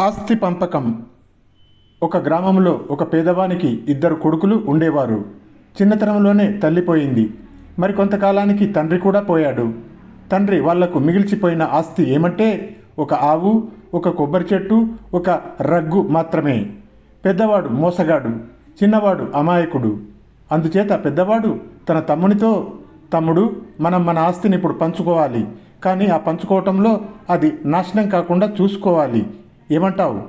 ఆస్తి పంపకం. ఒక గ్రామంలో ఒక పేదవానికి ఇద్దరు కొడుకులు ఉండేవారు. చిన్నతనంలోనే తల్లి పోయింది మరి కొంతకాలానికి తండ్రి కూడా పోయాడు. తండ్రి వాళ్ళకు మిగిల్చిపోయిన ఆస్తి ఏమంటే ఒక ఆవు ఒక కొబ్బరి చెట్టు ఒక రగ్గు మాత్రమే. పెద్దవాడు మోసగాడు చిన్నవాడు అమాయకుడు. అందుచేత పెద్దవాడు తన తమ్మునితో తమ్ముడు మనం మన ఆస్తిని ఇప్పుడు పంచుకోవాలి. కానీ ఆ పంచుకోవటంలో అది నాశనం కాకుండా చూసుకోవాలి. ఏమంటావు?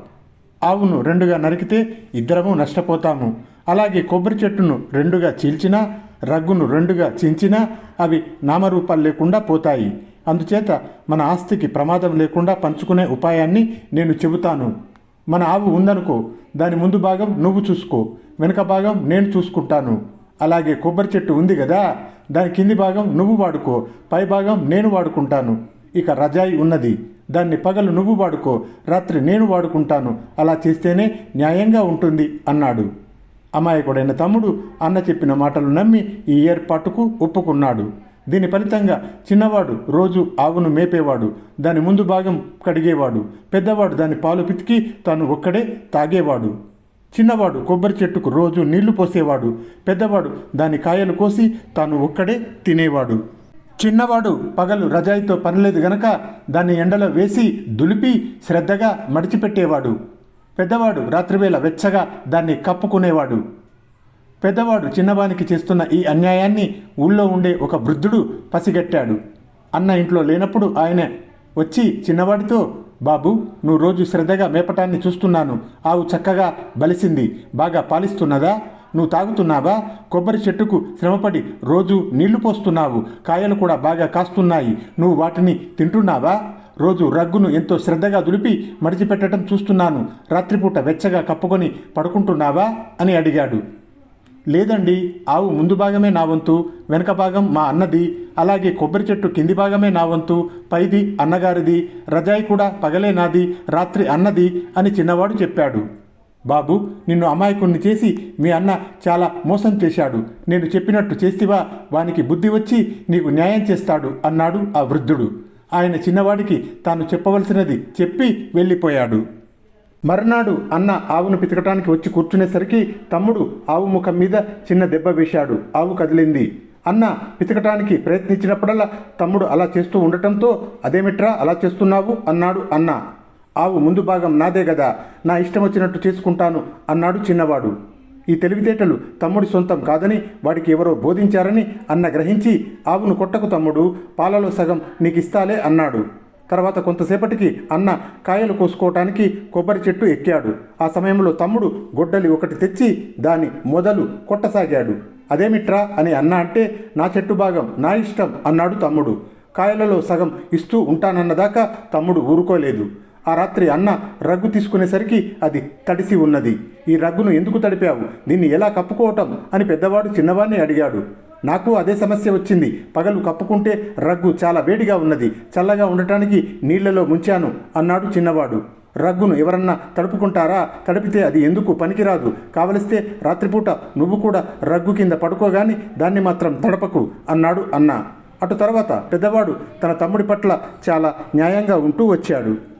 ఆవును రెండుగా నరికితే ఇద్దరము నష్టపోతాము. అలాగే కొబ్బరి చెట్టును రెండుగా చీల్చినా రగ్గును రెండుగా చించినా అవి నామరూపాలు లేకుండా పోతాయి. అందుచేత మన ఆస్తికి ప్రమాదం లేకుండా పంచుకునే ఉపాయాన్ని నేను చెబుతాను. మన ఆవు ఉందనుకో దాని ముందు భాగం నువ్వు చూసుకో వెనుక భాగం నేను చూసుకుంటాను. అలాగే కొబ్బరి చెట్టు ఉంది కదా దాని కింది భాగం నువ్వు వాడుకో పై భాగం నేను వాడుకుంటాను. ఇక రజాయి ఉన్నది. దాన్ని పగలు నువ్వు వాడుకో రాత్రి నేను వాడుకుంటాను. అలా చేస్తేనే న్యాయంగా ఉంటుంది అన్నాడు. అమాయకుడైన తమ్ముడు అన్న చెప్పిన మాటలు నమ్మి ఈ ఏర్పాటుకు ఒప్పుకున్నాడు. దీని ఫలితంగా చిన్నవాడు రోజు ఆవును మేపేవాడు దాని ముందు భాగం కడిగేవాడు పెద్దవాడు దాని పాలు పితికి తాను ఒక్కడే తాగేవాడు. చిన్నవాడు కొబ్బరి చెట్టుకు రోజు నీళ్ళు పోసేవాడు పెద్దవాడు దాని కాయలు కోసి తాను ఒక్కడే తినేవాడు. చిన్నవాడు పగలు రజాయితో పనిలేదు గనక దాన్ని ఎండలో వేసి దులిపి శ్రద్ధగా మడిచిపెట్టేవాడు. పెద్దవాడు రాత్రివేళ వెచ్చగా దాన్ని కప్పుకునేవాడు. పెద్దవాడు చిన్నవానికి చేస్తున్న ఈ అన్యాయాన్ని ఊళ్ళో ఉండే ఒక వృద్ధుడు పసిగట్టాడు. అన్న ఇంట్లో లేనప్పుడు ఆయన వచ్చి చిన్నవాడితో బాబు నువ్వు రోజు శ్రద్ధగా మేపటాన్ని చూస్తున్నాను. ఆవు చక్కగా బలిసింది. బాగా పాలిస్తున్నదా? నువ్వు తాగుతున్నావా? కొబ్బరి చెట్టుకు శ్రమపడి రోజు నీళ్ళు పోస్తున్నావు. కాయలు కూడా బాగా కాస్తున్నాయి. నువ్వు వాటిని తింటున్నావా? రోజు రగ్గును ఎంతో శ్రద్ధగా దులిపి మడిచిపెట్టడం చూస్తున్నాను. రాత్రిపూట వెచ్చగా కప్పుకొని పడుకుంటున్నావా? అని అడిగాడు. లేదండి ఆవు ముందు భాగమే నా వంతు వెనక భాగం మా అన్నది అలాగే కొబ్బరి చెట్టు కింది భాగమే నా వంతు పైది అన్నగారిది రజాయి కూడా పగలే నాది రాత్రి అన్నది అని చిన్నవాడు చెప్పాడు. బాబు నిన్ను అమాయకుణ్ణి చేసి మీ అన్న చాలా మోసం చేశాడు. నేను చెప్పినట్టు చేస్తివా వానికి బుద్ధి వచ్చి నీకు న్యాయం చేస్తాడు అన్నాడు ఆ వృద్ధుడు. ఆయన చిన్నవాడికి తాను చెప్పవలసినది చెప్పి వెళ్ళిపోయాడు. మర్నాడు అన్న ఆవును పితకటానికి వచ్చి కూర్చునేసరికి తమ్ముడు ఆవు ముఖం మీద చిన్న దెబ్బ వేశాడు. ఆవు కదిలింది. అన్న పితకటానికి ప్రయత్నించినప్పుడల్లా తమ్ముడు అలా చేస్తూ ఉండటంతో అదేమిట్రా అలా చేస్తున్నావు? అన్నాడు అన్న. ఆవు ముందు భాగం నాదే కదా నా ఇష్టం వచ్చినట్టు చేసుకుంటాను అన్నాడు చిన్నవాడు. ఈ తెలివితేటలు తమ్ముడి సొంతం కాదని వాడికి ఎవరో బోధించారని అన్న గ్రహించి ఆవును కొట్టకు తమ్ముడు పాలలో సగం నీకు ఇస్తాలే అన్నాడు. తర్వాత కొంతసేపటికి అన్న కాయలు కోసుకోవటానికి కొబ్బరి చెట్టు ఎక్కాడు. ఆ సమయంలో తమ్ముడు గొడ్డలి ఒకటి తెచ్చి దాని మొదలు కొట్టసాగాడు. అదేమిట్రా? అని అన్న అంటే నా చెట్టు భాగం నా ఇష్టం అన్నాడు తమ్ముడు. కాయలలో సగం ఇస్తూ ఉంటానన్నదాకా తమ్ముడు ఊరుకోలేదు. ఆ రాత్రి అన్న రగ్గు తీసుకునేసరికి అది తడిసి ఉన్నది. ఈ రగ్గును ఎందుకు తడిపావు? దీన్ని ఎలా కప్పుకోవటం? అని పెద్దవాడు చిన్నవాడిని అడిగాడు. నాకు అదే సమస్య వచ్చింది. పగలు కప్పుకుంటే రగ్గు చాలా వేడిగా ఉన్నది. చల్లగా ఉండటానికి నీళ్ళలో ముంచాను అన్నాడు చిన్నవాడు. రగ్గును ఎవరన్నా తడుపుకుంటారా? తడిపితే అది ఎందుకు పనికిరాదు? కావలిస్తే రాత్రిపూట నువ్వు కూడా రగ్గు కింద పడుకోగాని దాన్ని మాత్రం తడపకు అన్నాడు అన్న. అటు తర్వాత పెద్దవాడు తన తమ్ముడి పట్ల చాలా న్యాయంగా ఉంటూ వచ్చాడు.